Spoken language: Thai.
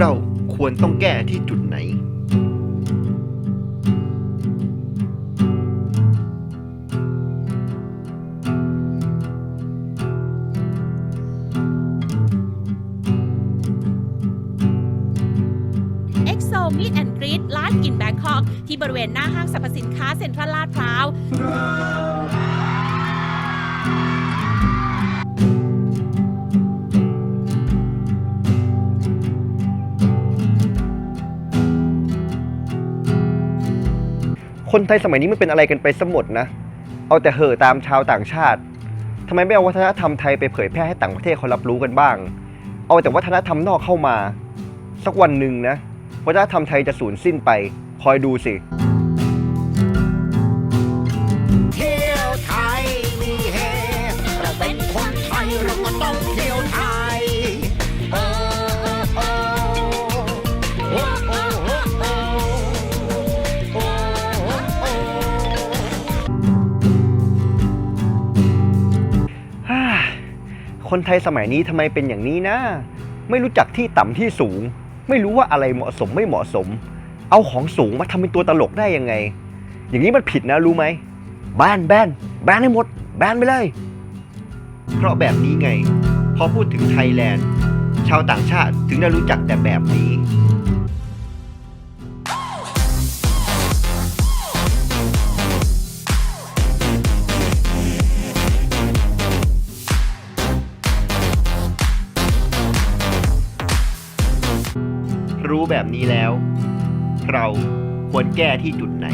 เราควรต้องแก้ที่จุดไหนเอ็กโซมีดแอนกรีดร้านอินแบงคอกที่บริเวณหน้าห้างสรรพสินค้าเซ็นทรัลลาดพร้าว คนไทยสมัยนี้มันเป็นอะไรกันไปสมมดนะ เอาแต่เห่อตามชาวต่างชาติทำไมไม่เอาวัฒนธรรมไทยไปเผยแพร่ให้ต่างประเทศเขารับรู้กันบ้าง เอาแต่วัฒนธรรมนอกเข้ามา สักวันหนึ่งนะ วัฒนธรรมไทยจะสูญสิ้นไป คอยดูสิเที่ยวไทยมีเฮเราเป็นคนไทยเราก็ต้องเที่ยวไทย คนไทยสมัยนี้ทำไมเป็นอย่างนี้นะ ไม่รู้จักที่ต่ำที่สูง ไม่รู้ว่าอะไรเหมาะสมไม่เหมาะสม เอาของสูงมาทำเป็นตัวตลกได้ยังไง อย่างนี้มันผิดนะรู้ไหมแบนแบนแบนให้หมด แบนไปเลย เพราะแบบนี้ไง พอพูดถึงไทยแลนด์ ชาวต่างชาติถึงได้รู้จักแต่แบบนี้ รู้แบบนี้แล้ว เราควรแก้ที่จุดไหน